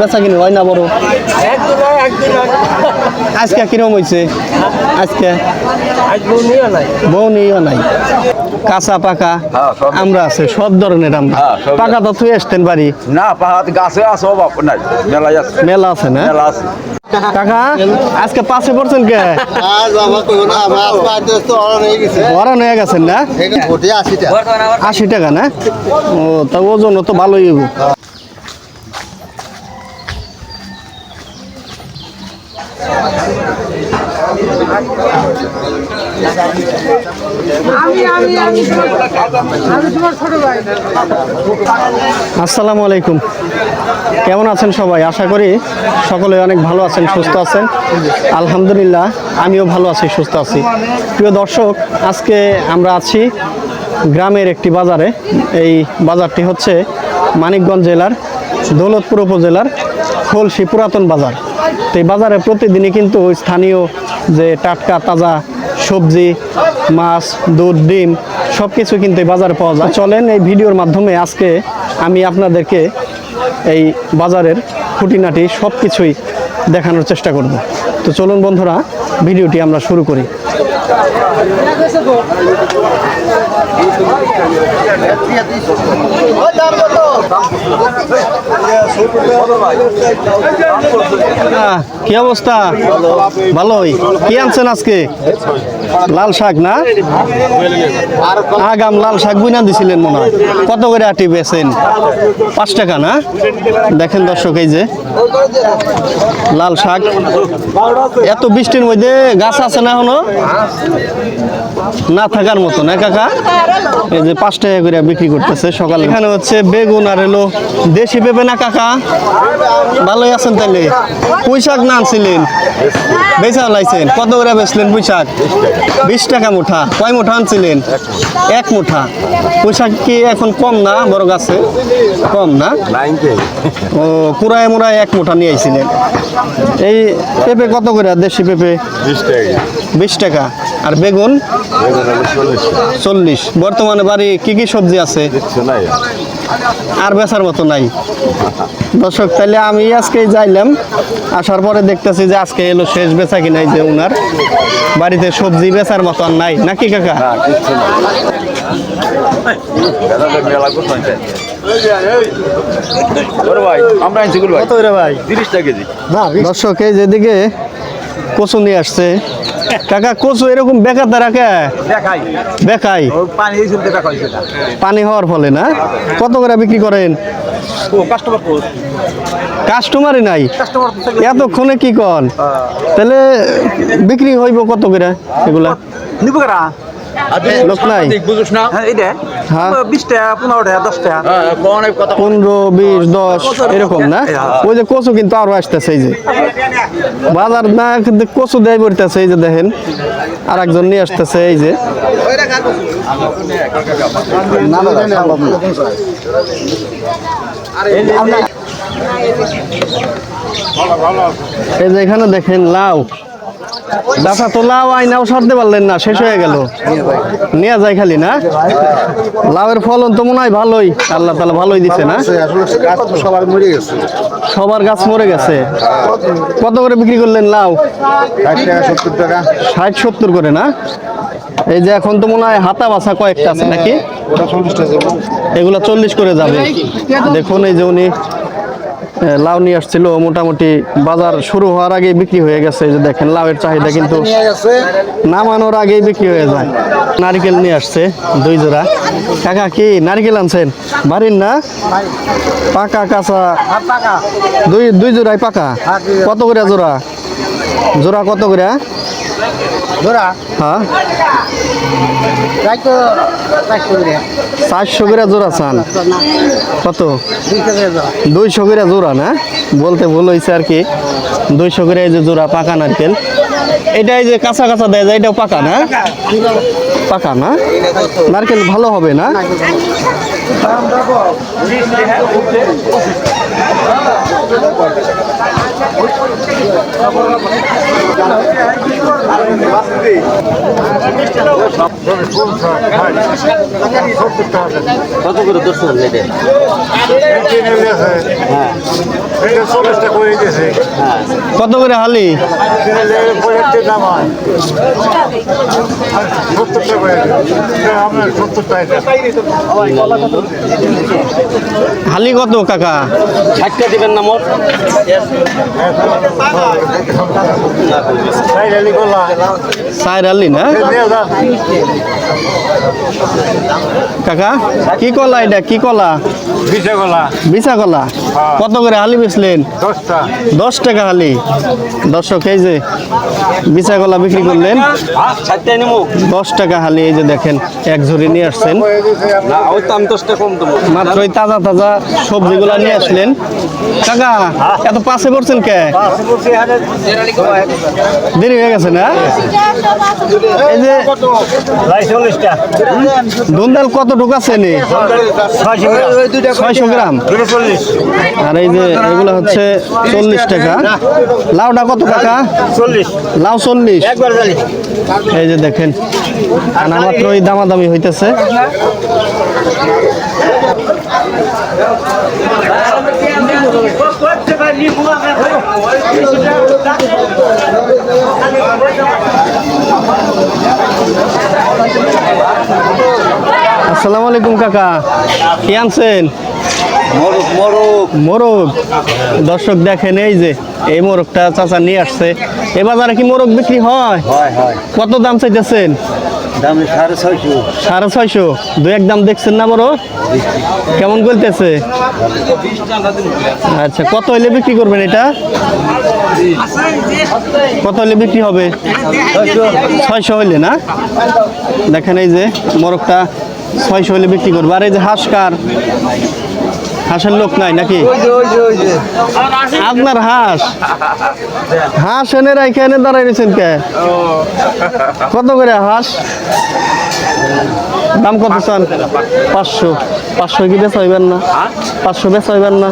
বেচা কিনে হয় না বড়। আজকে কিরম হয়েছে আজকে? আজ বউ নিয়েও নাই। কাঁচা পাকা? হ্যাঁ, আমরা আছে সব ধরনের আমরা। হ্যাঁ, পাকা তো তুই আসতেন বাড়ি? না পাহাড় গাছে আছে অভাব নাই। মেলা আছে। মেলা আছে না? মেলা আছে। কাকা আজকে পাশে পড়ছেন কে? আজ না আমার আজ পাঁচ দশ তো অর্ডার বড় হয়ে গেছেন না? আশি টাকা। না? ও তা ওজন তো ভালোই আসসালামু আলাইকুম। কেমন আছেন সবাই? আশা করি সকলে অনেক ভালো আছেন, সুস্থ আছেন। আলহামদুলিল্লাহ, আমিও ভালো আছি, সুস্থ আছি। প্রিয় দর্শক, আজকে আমরা আছি গ্রামের একটি বাজারে। এই বাজারটি হচ্ছে মানিকগঞ্জ জেলার, দৌলতপুর উপজেলার খোলসি পুরাতন বাজার। তো এই বাজারে প্রতিদিনই কিন্তু স্থানীয় যে টাটকা, তাজা সবজি, মাছ, দুধ, ডিম সব কিছু কিন্তু এই বাজারে পাওয়া যায়। চলেন এই ভিডিওর মাধ্যমে আজকে আমি আপনাদেরকে এই বাজারের খুঁটিনাটি সব কিছুই দেখানোর চেষ্টা করব। তো চলুন বন্ধুরা, ভিডিওটি আমরা শুরু করি। কি অবস্থা? ভালোই। কি আনছেন আজকে? লাল শাক না? আগাম লাল শাক বুনা দিছিলেন মনে হয়। কত করে আটি বেছেন পাঁচ টাকা না? দেখেন দর্শক, এই যে লাল শাক। এত বৃষ্টির মধ্যে গাছ আছে না এখনও? না থাকার মতো, না কাকা? এই যে পাঁচ টাকা করে বিক্রি করতেছে সকালে। এখানে হচ্ছে বেগুন আর এলো দেশি পেঁপে না কাকা? ভালোই আছেন তাহলে পুঁই শাক না আনছিলেন? বেচা লাইছেন। কত করে বেচলেন পুঁই শাক বিশ টাকা মুঠা। কয় মুঠা আনছিলেন? এক মুঠা। পুঁই শাক কি এখন কম না? বড় গাছে? কম না? ও কুড়ায় মুড়ায় এক মুঠা নিয়ে আইছিলেন। এই পেঁপে কত করে? দেশি পেঁপে? বিশ টাকা। আর বেগুন? চল্লিশ। বর্তমানে বাড়ি কি কি সবজি আছে? আর বেচার মতো নাই। দর্শক তাহলে আমি আজকে যাইলাম। আসার পরে দেখতেছি যে আজকে এলো শেষ বেচা কিনাই যে উনার। বাড়িতে সবজি বেচার মতো আর নাই। নাকি কাকা? দর্শক এই যেদিকে কচু নিয়ে আসছে কাকা কচু এরকম বেকার রাখে বেকাই। পানি হওয়ার ফলে না? কত করে বিক্রি করেন? কাস্টমারই নাই। এত এতক্ষণে কি কন? তাহলে বিক্রি হইব কত করে এগুলা? নিব লোক নাই। বুঝুস না? হ্যাঁ এটা হ্যাঁ। বিশ টাকা পনেরো টাকা দশ টাকা অনেক কথা পনেরো বিশ দশ এরকম না? ওই যে কচু কিন্তু আরও আসতেছে এই যে। বাজার না কিন্তু কচু দেয় পড়তেছে এই যে দেখেন। আর একজন নিয়ে আসতেছে এই যে। এই যে এখানে দেখেন লাউ। দাদা তো লাউ আইনাও সরতে পারলেন না, শেষ হয়ে গেল। নিয়ে যায় খালি না? লাউয়ের ফলন তো মনে হয় ভালোই। আল্লাহ তালা ভালোই দিছে না? সবার গেছে মরে গেছে। কত করে বিক্রি করলেন লাউ? ষাট, সত্তর করে না? এই যে এখন তো মনে হয় হাতা বাছা কয়েকটা আছে নাকি? এগুলো চল্লিশ করে যাবে। দেখুন এই যে উনি লাউ নিয়ে আসছিল মোটামুটি বাজার শুরু হওয়ার আগে বিক্রি হয়ে গেছে। যে দেখেন লাউয়ের চাহিদা কিন্তু নামানোর আগেই বিক্রি হয়ে যায়। নারিকেল নিয়ে আসছে দুই জোড়া। কাকা কি নারকেল আনছেন? বাড়ির না? পাকা কাঁচা? দুই দুই জোড়াই পাকা? কত করে জোড়া? জোড়া কত করে? হ্যাঁ। চারশো করে জোড়া চান? কত? দুই টাকা ধরা দুইশো করে জোড়া না? বলতে ভুল হয়েছে আর কি। দুইশো করে এই যে জোড়া পাকা নারকেল। এটা এই যে কাঁচা কাঁচা দেয় যায় এটাও পাকা না? পাকা না? নারকেল ভালো হবে না? কত করে চল্লিশটা করে দিয়েছে কত করে হালি? হালি কত কাকা? ষাটটা দিবেন না মোট? রেলি করলা না কাকা, কি কলা এটা কি কলা? গলা বিছা কলা কত করে হালি বেচলেন? দশ টাকা হালি। দর্শক এই যে বিছা কলা বিক্রি করলেন। দশ টাকা হালি, এই যে দেখেন, এক ঝুড়ি নিয়ে আসছেন। মাত্র তাজা তাজা সবজিগুলা নিয়ে আসলেন। কাকা, এত পাশে পড়ছেন কে? দেরি হয়ে গেছে না? এই যে দুন্দাল কত ঢুকাছে নি ছয়শো গ্রাম। আর এই যে এগুলো হচ্ছে চল্লিশ টাকা। লাউটা কত টাকা? চল্লিশ। লাউ চল্লিশ। এই যে দেখেন আনা মাত্র ওই দামাদামি হইতেছে। আসসালামু আলাইকুম কাকা। কি আনছেন? মোরগ। দর্শক দেখেন এই যে এই মোরগটা চাচা নিয়ে আসছে। এ বাজারে কি মোরগ বিক্রি হয়? কত দাম চাইতেছেন? দাম সাড়ে ছয়শো। সাড়ে ছয়শো। দু এক দাম দেখছেন না বড়? কেমন আচ্ছা কত হলে বিক্রি করবেন এটা? কত হলে বিক্রি হবে? ছয়শো। হলে না? দেখেন এই যে মোরগটা ছয়শো হইলে বিক্রি করব। আর এই যে হাঁস কার হাঁসের লোক নাই নাকি? আপনার হাঁস? হাঁস এনে রাখে এনে দাঁড়াই রয়েছেন কে? কত করে হাঁস? দাম কত চান? পাঁচশো। পাঁচশো কি বেচা হইবেন না? পাঁচশো বেচা হইবেন না।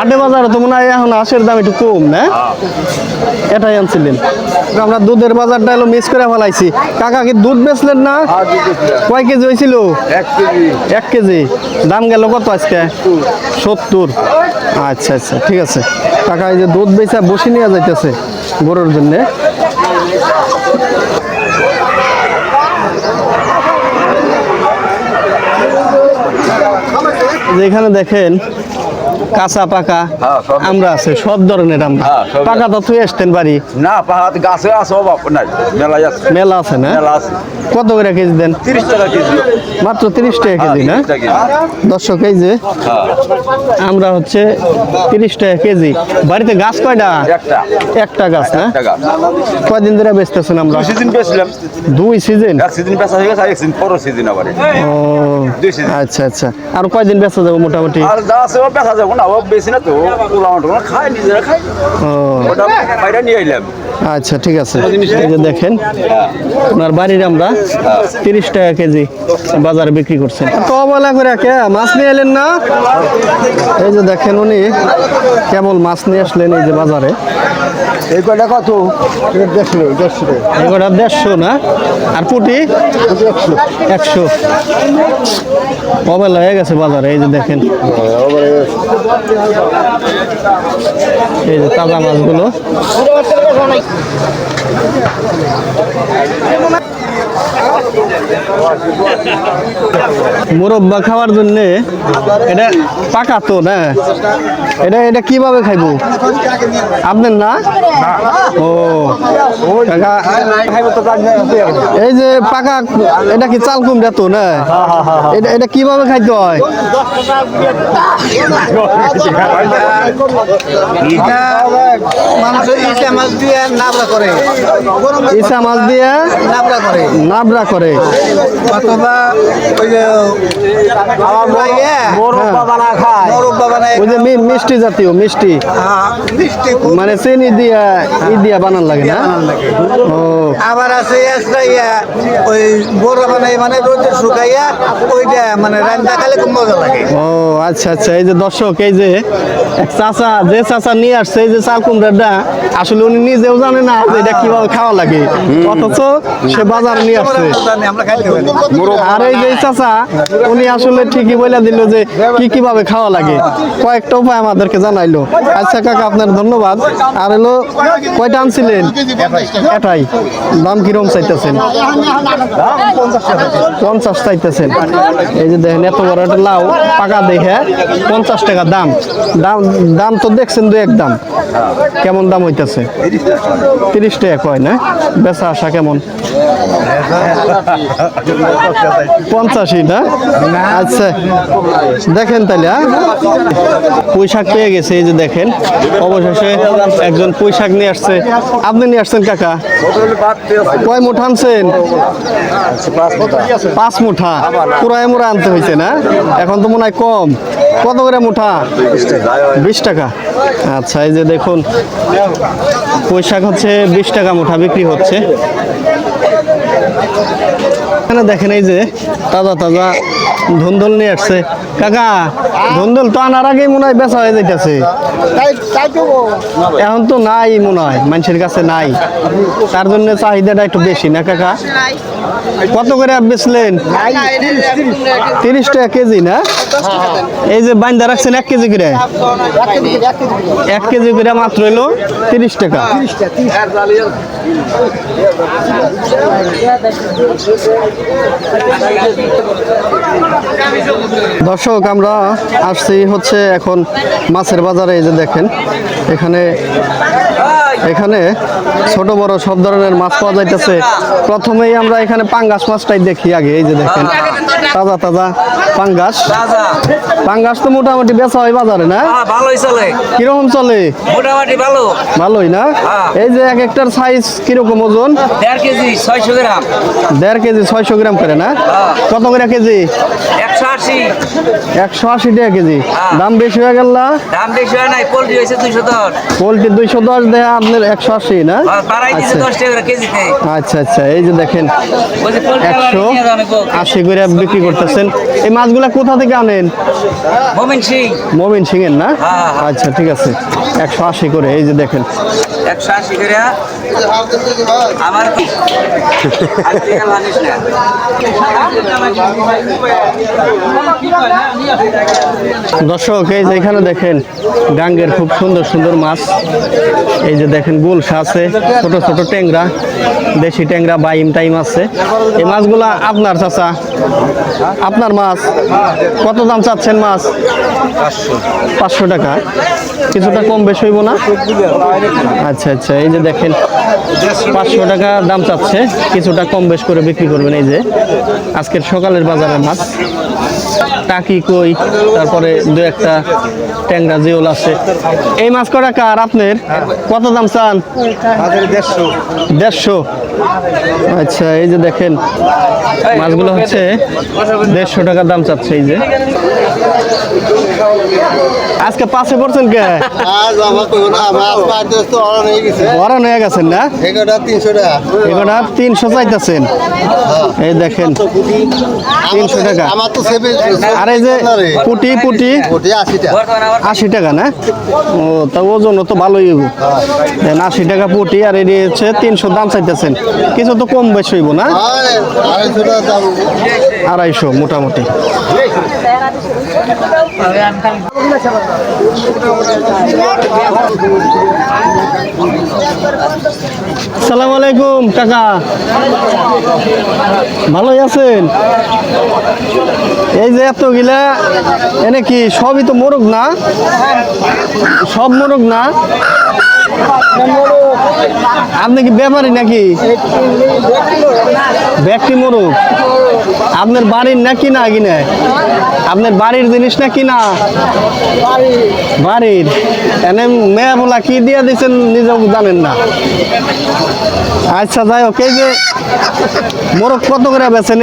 আটে বাজারে তো মনে হয় এখন আশের দাম একটু কম না? এটাই আনছিলেন। আমরা দুধের বাজারটা এলো মিস করে ফেলাইছি। কাকা কি দুধ বেচলেন না? কয় কেজি হয়েছিল এক কেজি। এক কেজি। দাম গেল কত আজকে? সত্তর। আচ্ছা আচ্ছা ঠিক আছে। কাকা এই যে দুধ বেচা বসে নিয়ে যাইতেছে। গরুর জন্যে। যেখানে দেখেন কাঁচা পাকা হ্যাঁ, আমরা আছে সব ধরনের আমরা। হ্যাঁ, পাকা তো তুই আসতেন বাড়ি? না পাহাড় গাছে আছে অভাব নাই মেলায় আছে। মেলা আছে না? মেলা আছে। কত করে কেজি দেন? তিরিশ টাকা কেজি। মাত্র তিরিশ টাকা কেজি না? 30 টাকা কেজি। দর্শক এই যে হ্যাঁ। আমরা হচ্ছে তিরিশ টাকা কেজি। বাড়িতে গাছ কয়টা? একটা। একটা গাছ না? কয়দিন ধরে বেচতেছেন আমরা? সিজন বেচলাম। দুই সিজন? এক সিজন বেচা হয়ে গেছে এক সিজন পরও সিজন আবার। ও আচ্ছা আচ্ছা। আর কয়দিন বেচা যাব মোটামুটি? আর যা আছে বেচা যাব না বেশি না তো পোলা মাটো নিজেরা খায়। ওটা বাইরে নিয়ে আইলাম। আচ্ছা ঠিক আছে। এই যে দেখেন আপনার বাড়ির আমরা তিরিশ টাকা কেজি বাজারে বিক্রি করছেন তো অবহেলা করে কে মাছ নিয়ে এলেন না? এই যে দেখেন উনি কেবল মাছ নিয়ে আসলেন এই যে বাজারে। এই কয়টা কত? দেড়শো দেড়শো টাকা এগুলো দেড়শো না? আর পুটি? একশো। একশো অবেলা হয়ে গেছে বাজারে, এই যে দেখেন। এই যে তাজা মাছগুলো। মুরব্বা খাওয়ার জন্য এটা পাকা তো না? এটা এটা কীভাবে খাইবো? আপনার না? ও। এই যে পাকা এটা কি চাল কুমড়া তো না? এটা এটা কীভাবে খাইতে হয়? ইসা মাছ দিয়ে নাবড়া করে। নাবড়া করে। অথবা ওই যে আমার ভাইয়ে মোরব্বা বানা খায়। মোরব্বা বানায় ওই যে মিষ্টি জাতীয় মিষ্টি। হ্যাঁ, মানে চিনি দিয়া ই দিয়া বানান লাগে না? ও। আবার আছে ওই বড় বানাই মানে রোদে শুকাইয়া ওইটা মানে রান্না খাইলে খুব মজা লাগে। ও আচ্ছা আচ্ছা এই যে দর্শক এই যে এক চাচা যে চাচা নিয়ে আসছে এই যে চাল কুমড়াটা আসলে উনি নিজেও জানে না এটা কীভাবে খাওয়া লাগে। অথচ সে বাজার নিয়ে আসছে। আর এই যে চাচা উনি আসলে ঠিকই বলে দিল যে কি কীভাবে খাওয়া লাগে। কয়েকটা উপায় আমাদেরকে জানাইলো। আচ্ছা কাকা আপনার ধন্যবাদ। আর হলো কয়টা আনছিলেন? এটাই। দাম কিরম চাইতেছেন? পঞ্চাশ চাইতেছেন। এই যে দেখেন এত বড় একটা লাউ পাকা দেখে পঞ্চাশ টাকা দাম। দাম দাম তো দেখছেন দু এক দাম। কেমন দাম হইতেছে? তিরিশ টাকা কয় না? বেচা আসা কেমন? পঞ্চাশই, না? আচ্ছা। দেখেন তাহলে হ্যাঁ? পুঁই পেয়ে গেছে, এই যে দেখেন। অবশেষে একজন পুঁই শাক নিয়ে আসছে। আপনি নিয়ে আসছেন কাকা? কয় মুঠা আনছেন? পাঁচ মুঠা। পুরাই মুড়া আনতে হয়েছে, না? এখন তো মনে হয় কম। কত করে মুঠা? বিশ টাকা। আচ্ছা এই যে দেখুন পুঁই শাক হচ্ছে বিশ টাকা মুঠা বিক্রি হচ্ছে। এখানে দেখেন এই যে তাজা তাজা ধুন্দল নিয়ে আসছে। কাকা ধুন্দল তো আনার আগেই মনে হয় বেচা হয়ে যাইতেছে। এখন তো নাই মনে হয় মানুষের কাছে নাই। তার জন্য চাহিদাটা একটু বেশি না কাকা? কত করে বেচলেন? তিরিশ টাকা কেজি না? এই যে বাইন্দা রাখছেন এক কেজি করে? এক কেজি করে মাত্র এলো তিরিশ টাকা। দর্শক আমরা আসছি হচ্ছে এখন মাছের বাজারে এই যে দেখেন এখানে এখানে ছোট বড় সব ধরনের মাছ পাওয়া যাইতেছে। প্রথমেই আমরা এখানে পাঙ্গাস মাছটাই দেখি আগে এই যে দেখেন তাজা তাজা পাঙ্গাস। পাঙ্গাস তো মোটামুটি বেচা হয় বাজারে না? হ্যাঁ, ভালোই চলে। কীরকম চলে? মোটামুটি ভালো। ভালোই না? এই যে এক একটার সাইজ কীরকম ওজন? দেড় কেজি ছয়শো গ্রাম। দেড় কেজি ছয়শো গ্রাম করে না? কত করে কেজি? আশি। একশো আশি টাকা কেজি। দাম বেশি হয়ে গেল না? দাম বেশি হয় নাই পোলট্রি হয়েছে দুইশো দশ। পোলট্রি দুইশো দশ দেয় আপনার একশো আশি না? আচ্ছা। করে কেজিতে আচ্ছা আচ্ছা এই যে দেখেন একশো আশি করে বিক্রি করতেছেন। এই মাছগুলা কোথা থেকে আনেন? মোমিন সিং। মমিন সিং এর না? হ্যাঁ, হ্যাঁ। আচ্ছা ঠিক আছে। একশো আশি করে এই যে দেখেন। দর্শক, এই যে এখানে দেখেন গাঙ্গের খুব সুন্দর সুন্দর মাছ। এই যে দেখেন, গুলশা আছে, ছোট ছোট ট্যাংরা, দেশি ট্যাংরা, বাইম টাইম আছে। এই মাছগুলা আপনার, চাচা? আপনার মাছ? কত দাম চাচ্ছেন মাছ? পাঁচশো টাকা। কিছুটা কম বেশি হইব না? আচ্ছা আচ্ছা এই যে দেখেন, পাঁচশো টাকা দাম চাচ্ছে। কিছুটা কম বেশ করে বিক্রি করবেন এই যে। আজকের সকালের বাজারের মাছ। টাকি, কই, তারপরে দু একটা ট্যাংরা, জিওল আছে। এই মাছ কটা কার আপনার? কত দাম চান? দেড়শো। আচ্ছা এই যে দেখেন, মাছগুলো হচ্ছে দেড়শো টাকা দাম চাচ্ছে এই যে। আজকে পাঁচে পড়ছেন কে? আজ আমার কইব না মাছ পাইতে তো হয়ে গেছে। গেছেন না? এগারোটা তিনশো টাকা। তিনশো চাইতেছেন। এই দেখেন তিনশো টাকা। আমার তো আর এই যে পুটি পুটি? আশি টাকা। না? ও তা ওজন তো ভালোই হইব। দেন আশি টাকা পুটি আর এটি হচ্ছে তিনশো দাম চাইতেছেন। কিছু তো কম বেশি হইব না? আড়াইশো মোটামুটি। সালাম আলাইকুম, কাকা। ভালোই আছেন? এই যে এতগুলা, এনে কি সবই তো মোরগ না? সব মোরগ না? আপনি কি ব্যাপারী নাকি? ব্যক্তি মোরগ আপনার বাড়ির না কিনে আপনার বাড়ির জিনিস না কিনা বাড়ির। এনে মেয়া বলা কি দিয়ে দিচ্ছেন নিজেও জানেন না। আচ্ছা যাই হোক, এই যে মোরগ কত করে বেছেন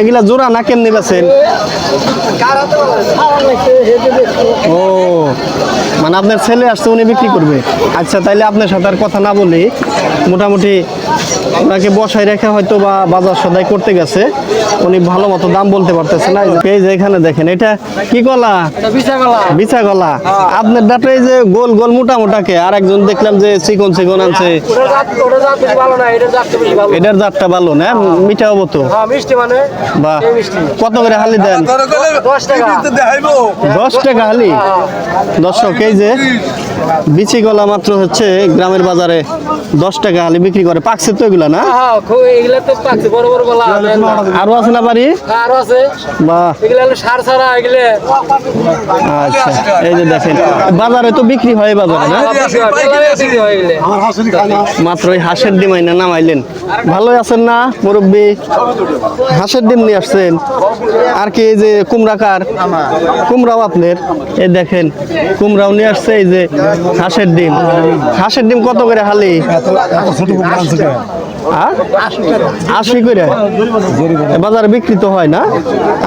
এগুলা জোড়া না কেমনি বেছেন ও মানে আপনার ছেলে আসছে, উনি বিক্রি করবে। আচ্ছা তাইলে আপনার সাথে আর কথা না বলি মোটামুটি ওনাকে বসায় রেখে হয়তো বা বাজার সদাই করতে গেছে। উনি ভালো মতো দাম বলতে পারতেছে না। এই যে এখানে দেখেন এটা কি কলা? বিছা কলা। আপনার ডাটা এই যে গোল গোল মোটা মোটাকে আর একজন দেখলাম যে চিকন চিকন আনছে। এটার জাতটা ভালো। না? মিঠা হব তো বা কত করে হালি দেন? দশ টাকা। হালি? দর্শক এই যে বিচি কলা মাত্র হচ্ছে গ্রামের বাজারে দশ টাকা হালি বিক্রি করে। পাকছে তো এগুলা না? এগুলা তো পাচ্ছে বড় বড় বলা আরও আছে না বাড়ি? আরও আছে। বা এগুলা সার ছাড়া এগুলো আচ্ছা এই যে দেখেন বাজারে তো বিক্রি হয় বাজারে না? মাত্র ওই হাঁসের ডিম আইনা নামাইলেন। ভালোই আছেন না মুরব্বী? হাঁসের ডিম নিয়ে আসছেন। আর কি এই যে কুমড়া কার? কুমড়াও আপনার। এই দেখেন কুমড়াও নিয়ে আসছে এই যে হাঁসের ডিম। হাঁসের ডিম কত করে হালি? আর? আশি করে? বাজারে বিক্রি তো হয় না।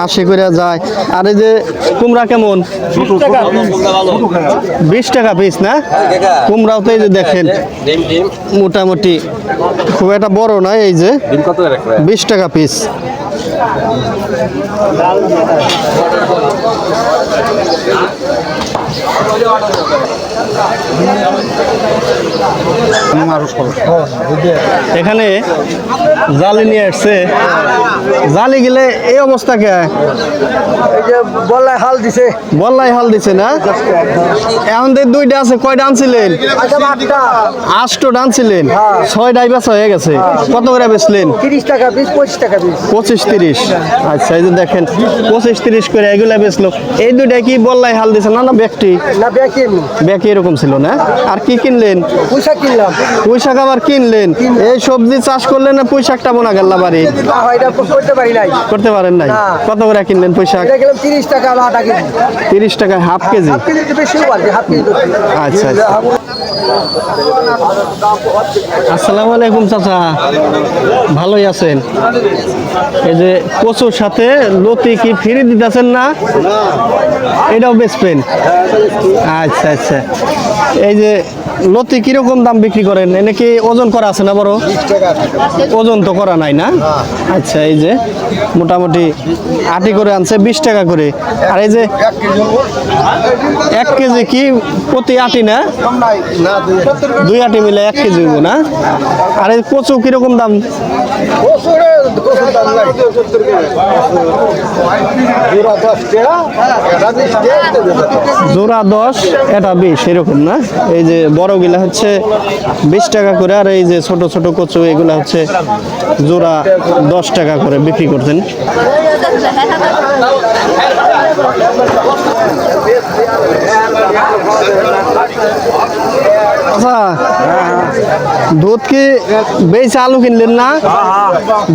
আশি করে যায়। আর এই যে কুমড়া কেমন? বিশ টাকা পিস না? কুমড়াও তো এই যে দেখেন, মোটামুটি খুব একটা বড় নয় এই যে? বিশ টাকা পিস। এখানে জালি নিয়ে আসছে। জালি গেলে এই অবস্থা কে? বললাই হাল দিছে। বল্লাই হাল দিছে না? এখন দুইটা আছে কয়টা আনছিলেন? আটটো আনছিলেন। ছয় ডাইবাস হয়ে গেছে। কত করে বেচলেন? তিরিশ টাকা পিস পঁচিশ টাকা পিস। পঁচিশ তিরিশ। আচ্ছা এই যে দেখেন পঁচিশ তিরিশ করে এগুলা বেচলো। এই দুইটা কি বল্লাই হাল দিছে না না ব্যক্তি? না ব্যাকি এরকম ছিল না? আর কি কিনলেন? পয়সা কিনলাম। পয়সা আবার কিনলেন? এই সবজি চাষ করলেন না পয়সাটা বোনা গেল বাড়ি? করতে পারি নাই। করতে পারেন নাই? কত করে কিনলেন গেলাম তিরিশ টাকা কেজি। তিরিশ টাকা হাফ কেজি। আচ্ছা আচ্ছা। আসসালামু আলাইকুম চাচা। ভালোই আছেন? এই যে কচুর সাথে লতি কি ফিরে দিতেছেন না। এটাও বেচবেন? আচ্ছা আচ্ছা। এই যে লতি কীরকম দাম বিক্রি করেন? এনে কি ওজন করা আছে না বড়? ওজন তো করা নাই না? আচ্ছা এই যে মোটামুটি আটি করে আনছে, বিশ টাকা করে। আর এই যে এক কেজি কি প্রতি আটি না? দুই আটি মিলে এক কেজি না? আর এই কচু কীরকম দাম? জোড়া দশ, এটা বিশ, এরকম না? এই যে বড়গুলা হচ্ছে বিশ টাকা করে আর এই যে ছোট ছোট কচু, এগুলা হচ্ছে জোড়া দশ টাকা করে বিক্রি করতেন। আচ্ছা। দুধ কি বেশ আলু কিনলেন না?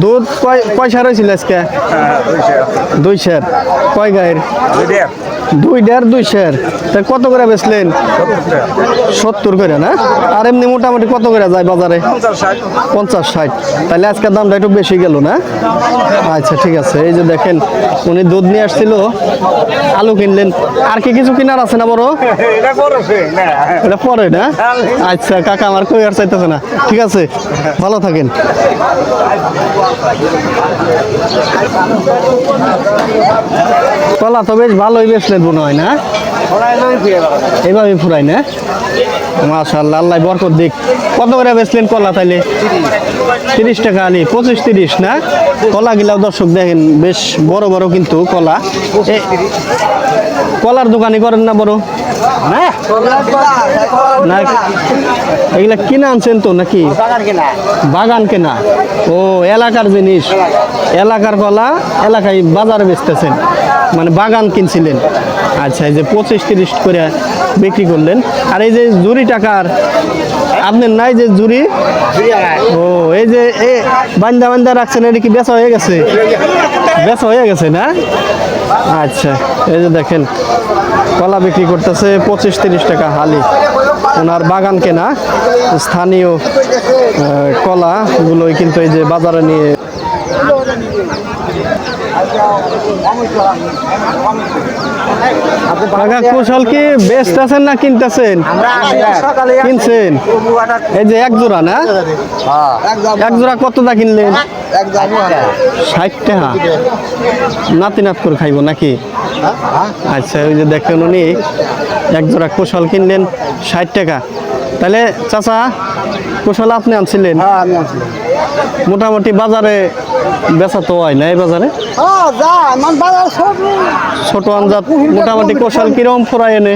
দুধ কয় কয় সার আজকে? দুই সের কয় গায়ের দুই দেড় দুই সের তা কত করে বেচলেন? সত্তর করে না? আর এমনি মোটামুটি কত করে যায় বাজারে? পঞ্চাশ ষাট। তাহলে আজকের দামটা একটু বেশি গেল না? আচ্ছা ঠিক আছে। এই যে দেখেন উনি দুধ নিয়ে আসছিল আলু কিনলেন। আর কি কিছু কেনার আছে না বড়? এটা পরে না। আচ্ছা কাকা আমার কই আর চাইতেছে না। ঠিক আছে ভালো থাকেন। কলা তো বেশ ভালোই বেচলেন মনে হয় না? এভাবে ফুরাই না? মাশাল্লাহ আল্লাহ বরকত দিক। কত করে বেচলেন কলা তাইলে? তিরিশ টাকা আনি পঁচিশ তিরিশ না? কলা গিলাও দর্শক দেখেন বেশ বড় বড় কিন্তু কলা। কলার দোকানি করেন না বড়? না? এগুলা কিনে আনছেন তো নাকি? বাগান কেনা। ও এলাকার জিনিস। এলাকার কলা এলাকায় বাজারে বেচতেছেন। মানে বাগান কিনছিলেন। আচ্ছা এই যে পঁচিশ তিরিশ করে বিক্রি করলেন। আর এই যে জুরি টাকার, আপনার নাই যে জুরি? ও, এই যে এ বান্দা বান্দা রাখছেন, এটা কি বেচা হয়ে গেছে? বেচা হয়ে গেছে না? আচ্ছা এই যে দেখেন, কলা বিক্রি করতেছে পঁচিশ তিরিশ টাকা হালি। ওনার বাগান কেনা, স্থানীয় কলাগুলোই কিন্তু এই যে বাজারে নিয়ে কাকা কুশল কি বেস্ট আছেন না কিনতেছেন? কিনছেন? এই যে এক জোড়া না? এক জোড়া কতটা কিনলেন? ষাট টাকা। নাতি নাত করে খাইব নাকি? আচ্ছা ওই যে দেখেন উনি এক জোড়া কুশল কিনলেন ষাট টাকা। তাহলে চাচা কুশল আপনি আনছিলেন? হ্যাঁ আমি মোটামুটি বাজারে বেচা তো হয় না এই বাজারে হ্যাঁ ছোট আঞ্জাত মোটামুটি কোশাল কিরম ফোরাই এনে?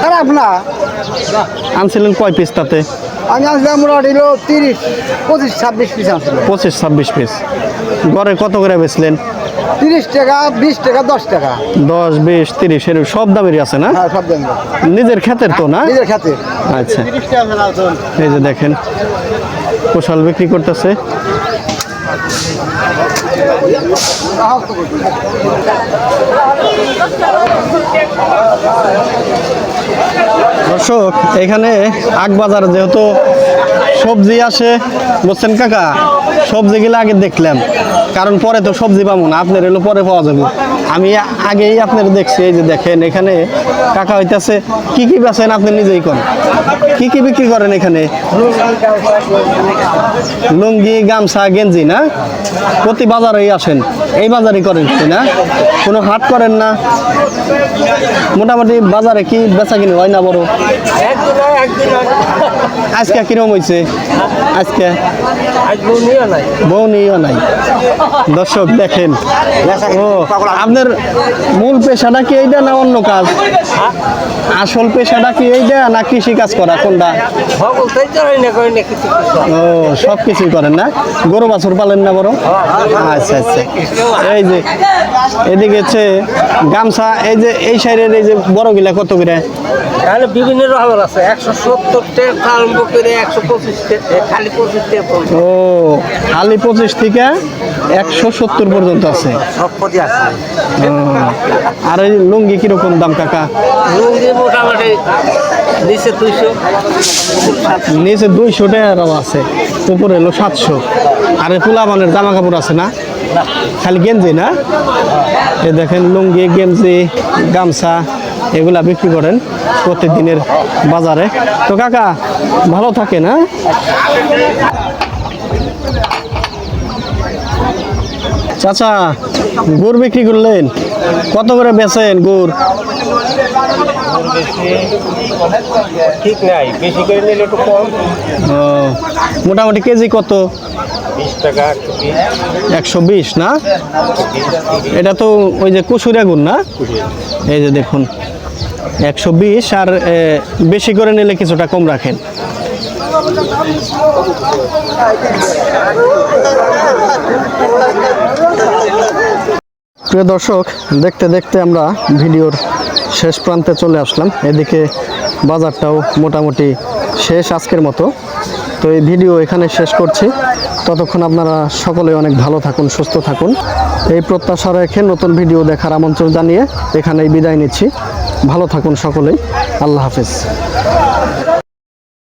খারাপ না আনছিলেন কয় পিস তাতে? আমি মোটামুটি তিরিশ পঁচিশ ছাব্বিশ পিস আসছিল পঁচিশ ছাব্বিশ পিস গড়ে কত করে বেচলেন? তিরিশ টাকা বিশ টাকা দশ টাকা। দশ বিশ তিরিশ এর সব দামেরই আছে না? হ্যাঁ সব দেন নিজের ক্ষেতের তো না? নিজের খাতে। আচ্ছা। এই যে দেখেন কোশাল বিক্রি করতেছে। দর্শক এখানে আগবাজার যেহেতু সবজি আসে বুঝছেন কাকা সবজিগুলো আগে দেখলাম। কারণ পরে তো সবজি পাবো না আপনার এলো পরে পাওয়া যাবে। আমি আগেই আপনার দেখছি এই যে দেখেন এখানে কাকা হইতেছে কি কি বেচেন আপনি নিজেই করেন কি কি বিক্রি করেন এখানে? লুঙ্গি গামছা গেঞ্জি না? প্রতি বাজারেই আসেন। এই বাজারই করেন না? কোনো হাট করেন না? মোটামুটি বাজারে কি বেচা কিনে হয় না বড়? আজকে কিরম হয়েছে আজকে? বউ নিয়েও নাই। দর্শক দেখেন। ও আপনার মূল পেশাটা কি এইটা না অন্য কাজ? আসল পেশাটা কি এইটা না কৃষি কাজ করা? কোনটা? ও সব কিছুই করেন না? গরু বাছুর পালেন না বড় আচ্ছা আচ্ছা। এই যে এদিকে হচ্ছে গামছা এই যে এই সাইডের এই যে বড় গিলা কত করে? তাহলে বিভিন্ন রকমের আছে। একশো সত্তর টাকা আরম্ভ করে একশো পঁচিশ খালি পঁচিশ টাকা ও খালি পঁচিশ থেকে একশো সত্তর পর্যন্ত আছে। আর এই লুঙ্গি কীরকম দাম কাকা? নিচে দুইশো দুইশো আছে উপরে হলো সাতশো। আর পোলাবানের জামা কাপড় আছে না? খালি গেঞ্জি না? এ দেখেন লুঙ্গি গেঞ্জি গামছা এগুলা বিক্রি করেন প্রতিদিনের বাজারে। তো কাকা ভালো থাকে না চাচা গুড় বিক্রি করলেন। কত করে বেচেন গুড়? ঠিক নাই বেশি করে নিলে একটু কম। মোটামুটি কেজি কত? একশো বিশ। না? এটা তো ওই যে কুসুরিয়া গুড় না? এই যে দেখুন একশো বিশ আর বেশি করে নিলে কিছুটা কম রাখেন। প্রিয় দর্শক, দেখতে দেখতে আমরা ভিডিওর শেষ প্রান্তে চলে আসলাম। এদিকে বাজারটাও মোটামুটি শেষ আজকের মতো। তো এই ভিডিও এখানে শেষ করছি। ততক্ষণ আপনারা সকলে অনেক ভালো থাকুন, সুস্থ থাকুন। এই প্রত্যাশা রেখে নতুন ভিডিও দেখার আমন্ত্রণ জানিয়ে এখানেই বিদায় নিচ্ছি। ভালো থাকুন সকলেই। আল্লাহ হাফিজ।